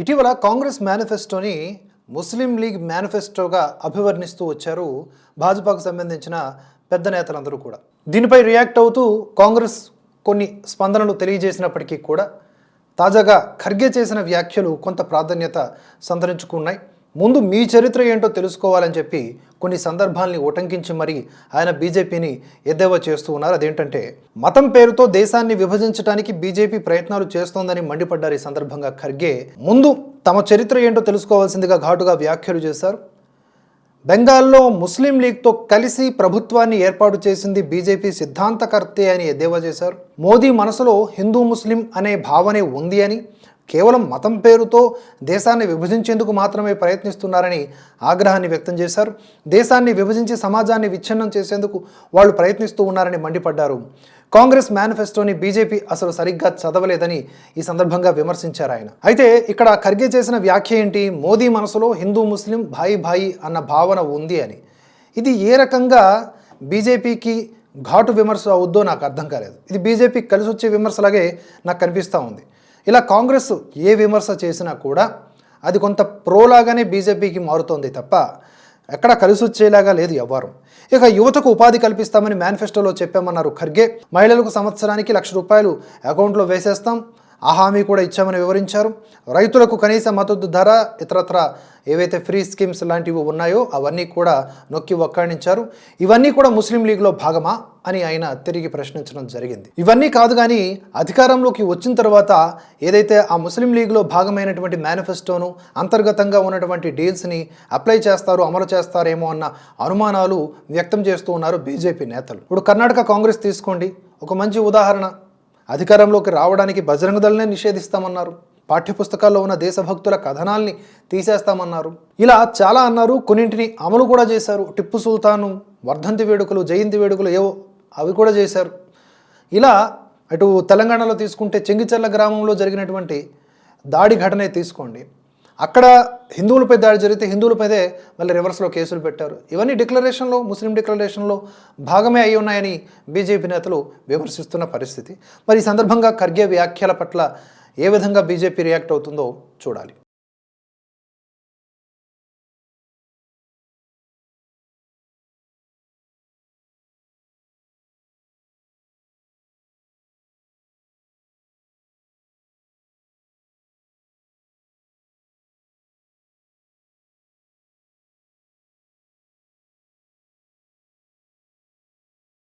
ఇటీవల కాంగ్రెస్ మేనిఫెస్టోని ముస్లిం లీగ్ మేనిఫెస్టోగా అభివర్ణిస్తూ వచ్చారు భాజపాకు సంబంధించిన పెద్ద నేతలందరూ కూడా. దీనిపై రియాక్ట్ అవుతూ కాంగ్రెస్ కొన్ని స్పందనలు తెలియజేసినప్పటికీ కూడా తాజాగా ఖర్గే చేసిన వ్యాఖ్యలు కొంత ప్రాధాన్యత సంతరించుకున్నాయి. ముందు మీ చరిత్ర ఏంటో తెలుసుకోవాలని చెప్పి కొన్ని సందర్భాల్ని ఉటంకించి మరీ ఆయన బీజేపీని ఎద్దేవా చేస్తూ ఉన్నారు. అదేంటంటే మతం పేరుతో దేశాన్ని విభజించడానికి బీజేపీ ప్రయత్నాలు చేస్తోందని మండిపడ్డారు ఈ సందర్భంగా ఖర్గే. ముందు తమ చరిత్ర ఏంటో తెలుసుకోవాల్సిందిగా ఘాటుగా వ్యాఖ్యలు చేశారు. బెంగాల్లో ముస్లిం లీగ్తో కలిసి ప్రభుత్వాన్ని ఏర్పాటు చేసింది బీజేపీ సిద్ధాంతకర్తే అని ఎద్దేవా చేశారు. మోదీ మనసులో హిందూ ముస్లిం అనే భావనే ఉంది అని కేవలం మతం పేరుతో దేశాన్ని విభజించేందుకు మాత్రమే ప్రయత్నిస్తున్నారని ఆగ్రహాన్ని వ్యక్తం చేశారు. దేశాన్ని విభజించి సమాజాన్ని విచ్ఛిన్నం చేసేందుకు వాళ్ళు ప్రయత్నిస్తూ ఉన్నారని మండిపడ్డారు. కాంగ్రెస్ మేనిఫెస్టోని బీజేపీ అసలు సరిగ్గా చదవలేదని ఈ సందర్భంగా విమర్శించారు ఆయన. అయితే ఇక్కడ ఖర్గే చేసిన వ్యాఖ్య ఏంటి? మోదీ మనసులో హిందూ ముస్లిం భాయి భాయి అన్న భావన ఉంది అని. ఇది ఏ రకంగా బీజేపీకి ఘాటు విమర్శ అవుద్దో నాకు అర్థం కాలేదు. ఇది బీజేపీకి కలిసి వచ్చే విమర్శలాగే నాకు కనిపిస్తూ ఉంది. ఇలా కాంగ్రెస్ ఏ విమర్శ చేసినా కూడా అది కొంత ప్రోలాగానే బీజేపీకి మారుతోంది తప్ప ఎక్కడ కలిసి వచ్చేలాగా లేదు ఎవ్వరు. ఇక యువతకు ఉపాధి కల్పిస్తామని మేనిఫెస్టోలో చెప్పామన్నారు ఖర్గే. మహిళలకు సంవత్సరానికి లక్ష రూపాయలు అకౌంట్లో వేసేస్తాం. ఆ హామీ కూడా ఇచ్చామని వివరించారు. రైతులకు కనీస మద్దతు ధర ఇతరత్ర ఏవైతే ఫ్రీ స్కీమ్స్ లాంటివి ఉన్నాయో అవన్నీ కూడా నొక్కి ఒక్కాణించారు ఇవన్నీ కూడా ముస్లిం లీగ్లో భాగమా అని ఆయన తిరిగి ప్రశ్నించడం జరిగింది. ఇవన్నీ కాదు కానీ అధికారంలోకి వచ్చిన తర్వాత ఏదైతే ఆ ముస్లిం లీగ్లో భాగమైనటువంటి మేనిఫెస్టోను అంతర్గతంగా ఉన్నటువంటి డీల్స్ని అప్లై చేస్తారు అమలు చేస్తారేమో అన్న అనుమానాలు వ్యక్తం చేస్తూ ఉన్నారు బీజేపీ నేతలు. ఇప్పుడు కర్ణాటక కాంగ్రెస్ తీసుకోండి. ఒక మంచి ఉదాహరణ. అధికారంలోకి రావడానికి బజరంగదళనే నిషేధిస్తామన్నారు. పాఠ్యపుస్తకాల్లో ఉన్న దేశభక్తుల కథనాల్ని తీసేస్తామన్నారు. ఇలా చాలా అన్నారు కొన్నింటిని అమలు కూడా చేశారు. టిప్పు సుల్తాను వర్ధంతి వేడుకలు జయంతి వేడుకలు ఏవో అవి కూడా చేశారు. ఇలా అటు తెలంగాణలో తీసుకుంటే చెంగిచెర్ల గ్రామంలో జరిగినటువంటి దాడి ఘటనే తీసుకోండి. అక్కడ హిందువులపై దాడి జరిగితే హిందువులపైదే మళ్ళీ రివర్స్లో కేసులు పెట్టారు. ఇవన్నీ డిక్లరేషన్లో ముస్లిం డిక్లరేషన్లో భాగమే అయి ఉన్నాయని బీజేపీ నేతలు విమర్శిస్తున్న పరిస్థితి. మరి ఈ సందర్భంగా ఖర్గే వ్యాఖ్యల పట్ల ఏ విధంగా బీజేపీ రియాక్ట్ అవుతుందో చూడాలి.